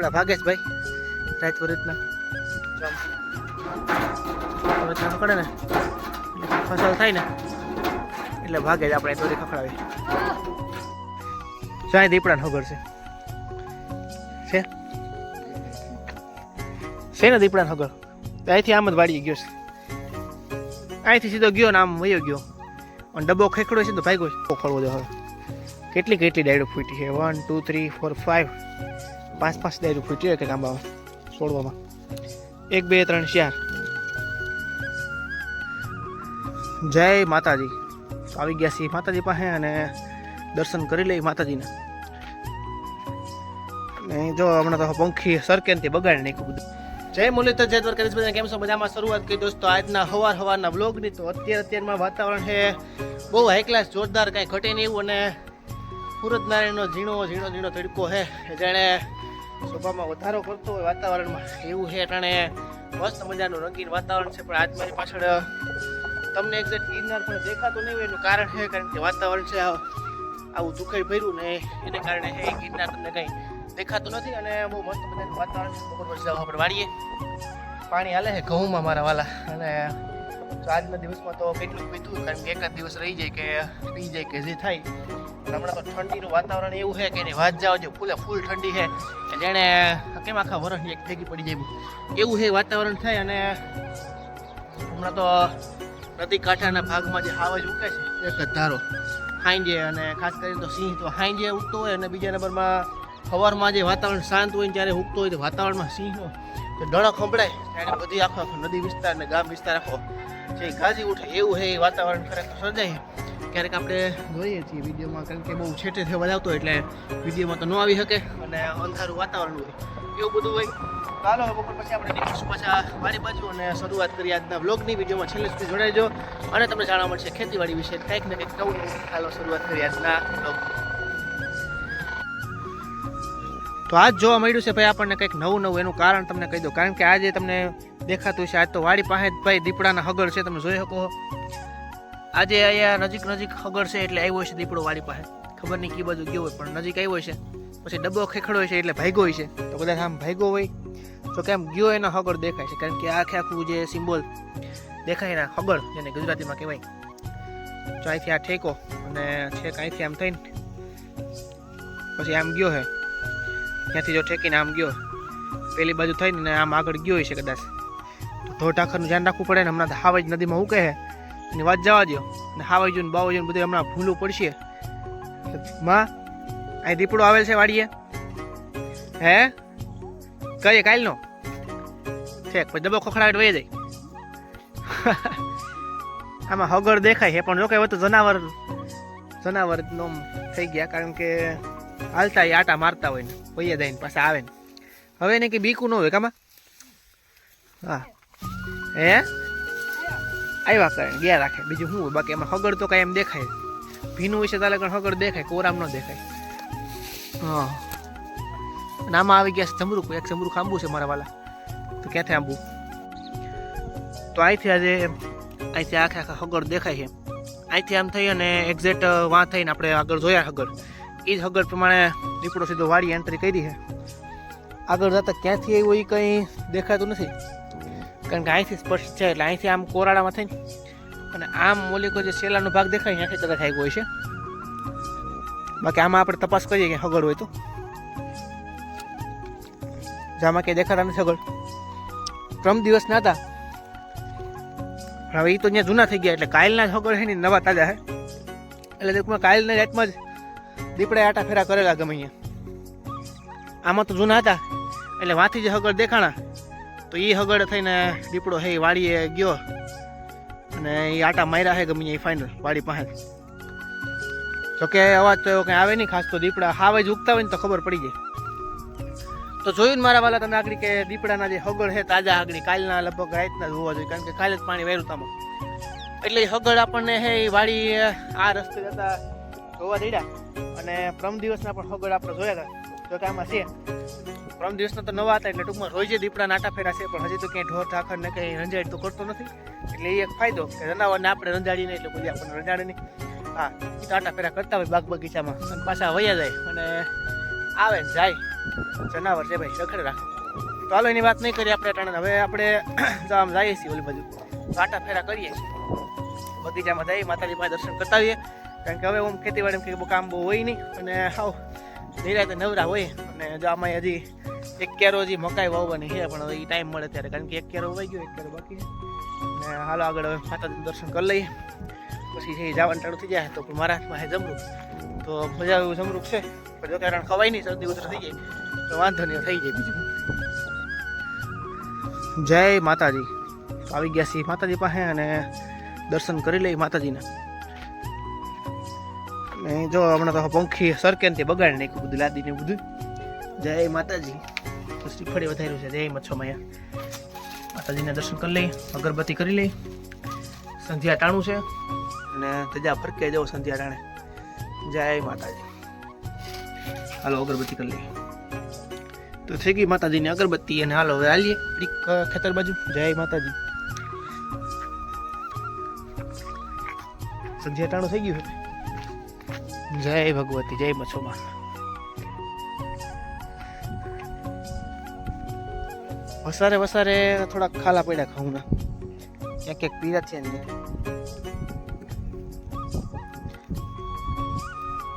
દીપડા ભાગે છે ભાઈ રાત રીતના રીતના ને. એટલે ફસલ થાય ને. એટલે ભાગે જ આપણે દોરી ખખડાવી. જાય દીપડાને ખબર છે. છે? છે ને દીપડાને ખબર અહીંથી આમ જ વાળી ગયો છે. અહીંથી સીધો ગયો ને આમ વયો ગયો. અને ડબ્બો ખેકડો છે તો ભાઈ ગયો ફળવો દે હવે. કેટલી કેટલી ડાયડો ફૂટી છે? One two three four five પાંચ પાંચ ડાયરો ફૂટી હોય કે આંબામાં છોડવામાં. એક, બે, ત્રણ, ચાર. જય માતાજી. આવી ગયા છીએ માતાજી પાસે અને દર્શન કરી લઈ માતાજીના. ને જો હમણાં તો પંખી સરકે ને તે બગાડી નાખ્યું બધું. જય મુલિત જય દ્વારકાધીશ બધા કેમ છો? મજામાં? શરૂઆત કરી દોસ્તો, આજના હવાર હવારના બ્લોગની તો અત્યારે અત્યારમાં વાતાવરણ છે બહુ હાઈ ક્લાસ જોરદાર, કાંઈ ઘટે નહીં એવું. અને સુરત નારાયણનો ઝીણો ઝીણો ઝીણો તડકો છે. જાણે શોભામાં વધારો કરતો હોય વાતાવરણમાં. એવું છે અટાણે મસ્ત મજાનું રંગીન વાતાવરણ છે, પણ આજ મારી પાછળ તમને એક્ઝેક્ટ ગિરનાર પણ દેખાતું નહીં હોય એનું કારણ છે, કારણ કે વાતાવરણ છે આવું દુખાઈ ભર્યું ને એને કારણે એ ગિરનાર તમને કંઈ દેખાતું નથી અને બહુ મસ્ત મજાનું વાતાવરણ છે, બપોર પછી આપણે વાળીએ. પાણી હાલે છે ઘઉંમાં મારા વાલા, અને આજના દિવસમાં તો કેટલું પીધું કારણ કે એકાદ દિવસ રહી જાય કે, પી જાય કે જે થાય હમણાં તો ઠંડીનું વાતાવરણ એવું છે કે એની વાત જાઓ જો, ફૂલે ફૂલ ઠંડી છે. જેણે કેમ આખા વરસની એક ભેગી પડી જાય એવું છે વાતાવરણ થાય અને હમણાં તો નદી કાંઠાના ભાગમાં જે હાવજ ઉકે છે, એક જ ધારો, હાંજે અને ખાસ કરીને તો સિંહ તો હાંજે ઉગતો હોય અને બીજા નંબરમાં સવારમાં જે વાતાવરણ શાંત હોય જ્યારે ઉગતો હોય તો વાતાવરણમાં સિંહનો તો ડણક સંભળાય, ત્યારે બધી આખો આખો નદી વિસ્તાર ને ગામ વિસ્તાર આખો જે ગાજી ઉઠે, એવું એ વાતાવરણ ખરેખર સર્જાય ક્યારેક આપણે જોઈએ છીએ વિડીયોમાં, કારણ કે બહુ છેટે અવાજ આવતો એટલે વિડીયોમાં તો ન આવી શકે અને અંધારું વાતાવરણ હોય. એવું બધું હોય. ચાલો બપોર પછી આપણે નીકળીશું પાછા મારી બાજુ અને શરૂઆત કરી આજના વ્લોગની. વિડીયોમાં છેલ્લે સુધી જોડાઈજો અને તમને જાણવા મળશે ખેતીવાડી વિશે કંઈક ને કંઈક નવું. ચાલો, શરૂઆત કરી આજના વ્લોગ તો આજ જોવા મળ્યું છે ભાઈ આપણને કંઈક નવું નવું, એનું કારણ તમને કહી દઉં. કારણ કે આજે તમને દેખાતું છે આજ તો વાડી પાસે જ ભાઈ દીપડાના હગળ છે, તમે જોઈ શકો. આજે અહીંયા નજીક નજીક ખગર છે એટલે આવ્યો છે દીપડો વાળી પાસે. ખબર નહીં કઈ બાજુ ગયો હોય, પણ નજીક આવ્યો છે. પછી ડબ્બો ખેખડો છે એટલે ભાગ્યો હોય છે. તો કદાચ આમ ભાગ્યો હોય, તો કેમ ગયો એનો હગર દેખાય છે. કારણ કે આખે આખું જે સિમ્બોલ દેખાય એના હગર જેને ગુજરાતીમાં કહેવાય. તો અહીંથી આ ઠેકો અને છેક અહીંથી આમ થઈને પછી આમ ગયો છે ત્યાંથી જો ઠેકીને આમ ગયો, પેલી બાજુ થઈને આમ આગળ ગયો હોય છે કદાચ. તો ધોળ ટાખરનું ધ્યાન રાખવું પડે ને હમણાં હાવ હાવજ નદીમાં ઉકે છે એની વાત જવા દો ને હાવજુ ને બાવજુ ને બધું હમણાં ભૂલું પડશે. માં, અહીં દીપડો આવેલ છે વાડીએ. હે? કહીએ કાલનો? ઠેક, પછી દબો ખોખડાટ વહી જાય. આમાં હગર દેખાય છે, પણ જો કે હવે તો જનાવર જનાવર નો થઈ ગયા, કારણ કે હાલતા એ આટા મારતા હોય ને વૈયા જાય ને પાછા આવે ને. હવે એને કે બીકું ન હોય કામાં હા. હે? આવ્યા કરે, ગયા રાખે. બીજું શું બાકી એમાં હગડ તો કાંઈ એમ દેખાય. ભીનું વિશે તાલે પણ હગડ દેખાય, કોરામ ન દેખાય. હા. અને આમાં આવી ગયા છે એક જમરૂક આંબુ છે મારા વાલા. તો ક્યાંથી આંબુ? તો અહીંથી આજે અહીંથી આખે આખા હગડ દેખાય છે. અહીંથી આમ થઈ અને એક્ઝેક્ટ વાં થઈને આપણે આગળ જોયા હગડ. એ જ હગડ પ્રમાણે દીપડો સીધો વાડી એન્ટ્રી કરી છે. આગળ જતા ક્યાંથી એવું એ કંઈ દેખાતું નથી. કારણ કે અહીંથી સ્પષ્ટ છે, એટલે અહીંથી આમ કોરાડામાં થઈને. અને આમ મોલિકો જે શેલાનો ભાગ દેખાય ત્યાંથી કદાચ આવ્યો હોય છે. બાકી આમાં આપણે તપાસ કરીએ કે હગળ હોય તો. જામાં ક્યાંય દેખાતા નથી હગડ ત્રણ દિવસના હતા. હવે એ તો ત્યાં જૂના થઈ ગયા, એટલે કાયલના જ હગડ છે ને નવા તાજા છે. એટલે ટૂંકમાં કાલની રાતમાં જ દીપડે આટા ફેરા કરેલા ગમે અહીંયા. આમાં તો જૂના હતા. એટલે વાંથી જે હગળ દેખાણા. તો એ હગડ થઈને દીપડો હે વાડીએ ગયો. અને એ આટા માર્યા હે ગમે એ ફાઇનલ વાડી પાસે. જોકે અવાજ તો એવો કંઈ આવે નહીં ખાસ તો દીપડા હાવે જ ઉગતા હોય ને તો ખબર પડી જાય. તો જોયું ને મારા વાલા તમે આગળ કે દીપડાના જે હગડ છે તાજા આગળ કાલના લગભગ રાતના હોવા જોઈએ કારણ કે કાલે જ પાણી વેરું તામાં એટલે એ હગડ આપણને હે એ વાડી આ રસ્તે જતા જોવા દઈડા અને પ્રમ દિવસના પણ હગડ આપણે જોયા હતા. જો કે આમાં છે. પ્રમ દિવસના તો નવા હતા એટલે ટૂંકમાં રોજે દીપડા નાટા ફેરા છે, પણ હજી તો ક્યાંય ઢોર ઢાખર ને કંઈ રંજાડ તો કરતો નથી. એટલે એ એક ફાયદો કે જનાવરને આપણે રંજાડીને એટલે કોઈ આપણને રંજાડે નહીં. હા ટાટા ફેરા કરતા હોય બાગ બગીચામાં અને પાછા વયા જાય, અને આવે જાય. જનાવર છે ભાઈ, રખડે રાખે. તો હાલો, એની વાત નહીં કરીએ આપણે ટાણે હવે આપણે જો આમ જઈએ છીએ ઓલી બાજુ. કાંટા ફેરા કરીએ બગીચામાં જઈએ, માતાજી પાસે દર્શન કરતા આવીએ. કારણ કે હવે હું ખેતીવાડીમાં કંઈ કામ બહુ હોય નહીં, અને આવ નિરાતે નવરા હોય. અને જો આમાં હજી એક કેરો હજી મકાઈ વાવવાની છે, પણ એ ટાઈમ મળે ત્યારે. કારણ કે એક કેરો વાઈ ગયો એક કેરો બાકી ને હાલો આગળ હવે માતાજીનું દર્શન કરી લઈએ. પછી જે જવાનું ટાળું થઈ જાય, તો મારા હાથમાં છે તો મજા એવું જમરૂક છે. પણ જો કારણ ખવાય નહીં, શરદી ઉધર થઈ જાય, તો વાંધો નહીં થઈ જાય બીજું. જય માતાજી. આવી ગયા છીએ માતાજી પાસે અને દર્શન કરી લઈ માતાજીના. ને જો હમણાં તો પંખી સરકે ને બગાડી નાખ્યું, બધું લાદીને બધું. જય માતાજી. શ્રીફળી વધાર્યું છે. જય મચ્છોમાં માતાજીના દર્શન કરી લઈ અગરબત્તી કરી લઈ સંધ્યા ટાણું છે અને તજા ફરકે જાઓ સંધ્યા ટાણે. જય માતાજી. હાલો, અગરબત્તી કરી લઈએ. તો થઈ ગઈ માતાજીની અગરબત્તી અને હાલો હવે હાલીએડીક ખેતર બાજુ. જય માતાજી. સંધ્યા ટાણું થઈ ગયું જય ભગવતી, જય મચ્છોમાં વસારે વસારે થોડાક ખાલા પડ્યા ઘઉંના. ક્યાંક ક્યાંક પીરા છે ને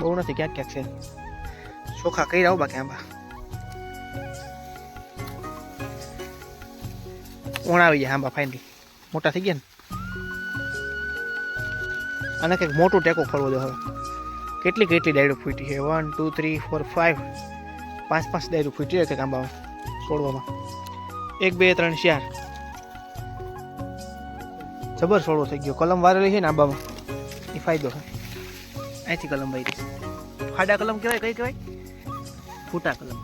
બહુ નથી, ક્યાંક ક્યાંક છે. ચોખા કઈ આવો બાકી આંબા. ઓણ આવી જાય આંબા ફાઇનલી મોટા થઈ ગયા ને? અને કંઈક મોટું ટેકો ફરવો દો હવે. કેટલી કેટલી ડાયરો ફૂટી છે? One two three four five પાંચ પાંચ ડાયરો ફૂટી છે કંઈક આંબામાં, છોડવામાં. એક બે ત્રણ ચાર. જબર સોળો થઈ ગયો. કલમ વારેલી છે ને આંબામાં. એ ફાયદો છે. અહીંથી કલમ વારી ફાડા કલમ કહેવાય કઈ કહેવાય? ફૂટા કલમ.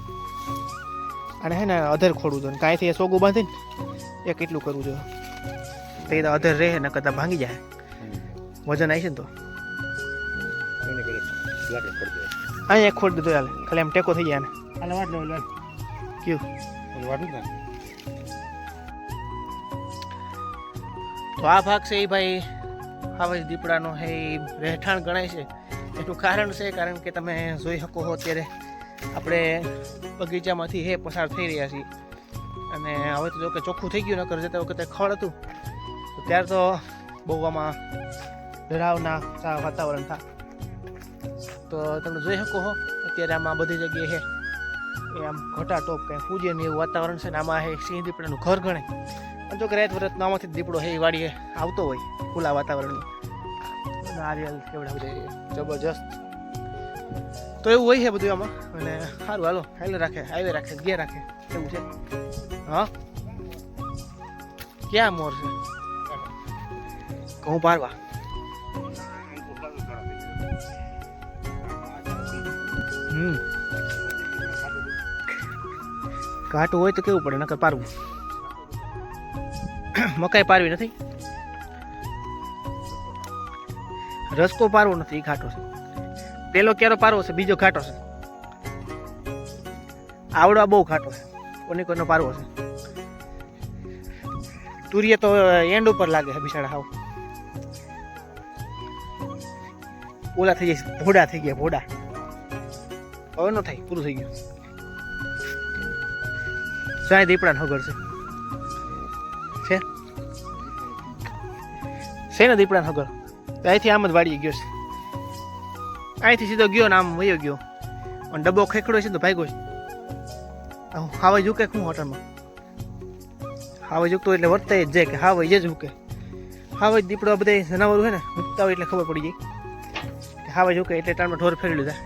અને હે ને અધર ખોડવું જોઈએ કાંઈથી એ સોગું બાંધીને એ કેટલું કરવું જોઈએ? તો તો અધર રહે ને કદાચ ભાંગી જાય. વજન આવી છે ને તો. અહીંયા ખોડ દીધો હાલ. ખાલી એમ ટેકો થઈ જાય ને. હાલ વાટ લો. કયું? વાટું તો આ ભાગ છે એ ભાઈ હવે દીપડાનો હે એ રહેઠાણ ગણાય છે. એનું કારણ છે, કારણ કે તમે જોઈ શકો છો અત્યારે આપણે બગીચામાંથી હે પસાર થઈ રહ્યા છીએ. અને હવે તો જો કે ચોખ્ખું થઈ ગયું, નકર જતા વખતે ખળ હતું. તો ત્યારે તો બહુ આમાં ડરાવના વાતાવરણ થા. તો તમે જોઈ શકો છો અત્યારે આમાં બધી જગ્યાએ હે, એ આમ ઘટા ટોપ કંઈ પૂજે ને એવું વાતાવરણ છે ને આમાં હે સિંહ દીપડાનું ઘર ગણે અને જો કે રાત નામાંથી દીપડો હે વાડીએ આવતો હોય, ખુલ્લા વાતાવરણમાં. નારિયેલ કેવડા બધા જબરજસ્ત. તો એવું હોય છે બધું આમાં? અને સારું, હાલો હાલે રાખે, હાઈવે રાખે ગયા રાખે. એવું છે? હા? ક્યાં મોર છે? ઘઉં પારવા હમ. ઘાટું હોય તો કેવું પડે, નકર પારવું મકાઈ પારવી નથી. રસકો પારવો નથી એ ઘાટો છે. પેલો ક્યારો પારવો છે, બીજો ઘાટો છે. આવડવા બહુ ઘાટો છે. કોને કોઈનો પારવો છે. તુરિયા તો એન્ડ ઉપર લાગે છે બિચારા હાવ. ઓલા થઈ જાય ભોડા થઈ ગયા, ભોડા. હવે ન થાય, પૂરું થઈ ગયું. સાય દીપડા હગર છે. છે ને દીપડાને હગર તો અહીંથી આમ જ વાળી ગયો છે. અહીંથી સીધો ગયો ને આમ વયો ગયો. અને ડબ્બો ખેકડો છે તો ભાગ્યો છે. હાવા ઝૂકે શું હોટલમાં? હાવા ઝૂકતો એટલે વર્તાય જ જાય કે હાવા જ ઝૂકે હાવા દીપડો બધા જનાવરો હોય ને મૂકતા હોય એટલે ખબર પડી જાય. કે હાવા ઝૂકે એટલે ટાઈમમાં ઢોર ફેરી લીધા.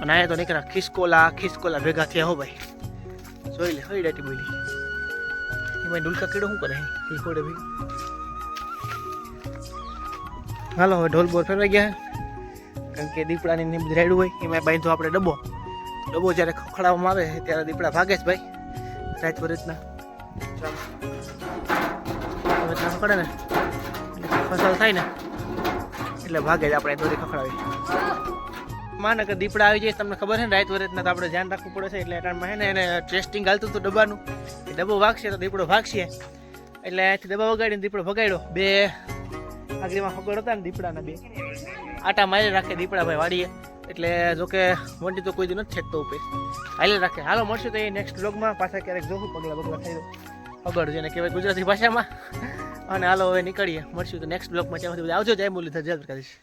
અને અહીંયા તો નીકળ્યા ખિસકોલા ખિસકોલા ભેગા થયા હો ભાઈ. જોઈ લે હોય ડાટી બોલી. એમાં ડુલકા કીડો શું કરે? ખિસકોડે કોડે ભાઈ. હાલો, હવે ઢોલ બોર ફેરવાઈ ગયા કારણ કે દીપડાની ને રેડું હોય એમાં બાંધો આપણે ડબ્બો. ડબ્બો જ્યારે ખખડાવવામાં આવે ત્યારે દીપડા ભાગે જ ભાઈ. રાત રીતના. રીતના ખખડે ને. ફસલ થાય ને. એટલે ભાગે જ આપણે દોરી ખખડાવી માને કે દીપડા આવી જાય, તમને ખબર છે ને, રાત વરતના તો આપણે ધ્યાન રાખવું પડે છે. એટલે એટાણમાં છે એને ટેસ્ટિંગ હાલતું હતું ડબ્બાનું. ડબ્બો ભાગશે તો દીપડો ભાગશે. એટલે અહીંથી ડબ્બા વગાડીને દીપડો ભગાડ્યો. બે આગળમાં ફગડ હતા ને દીપડાના બે. આટા મારી રાખે દીપડા ભાઈ વાડીએ. એટલે જો કે મોટી તો કોઈ દી નથી છેકતો ઉપર હાલે રાખે. હાલો, મળશું તો એ નેક્સ્ટ બ્લોગમાં પાછા ક્યારેક જોવું પગલા પગલા થઈ અગર જેને કહેવાય ગુજરાતી ભાષામાં. અને હાલો, હવે નીકળીએ. મળશું તો નેક્સ્ટ બ્લોગમાં ત્યાં સુધી આવજો, જય મુરલીધર. જય દ્વારકાધીશ.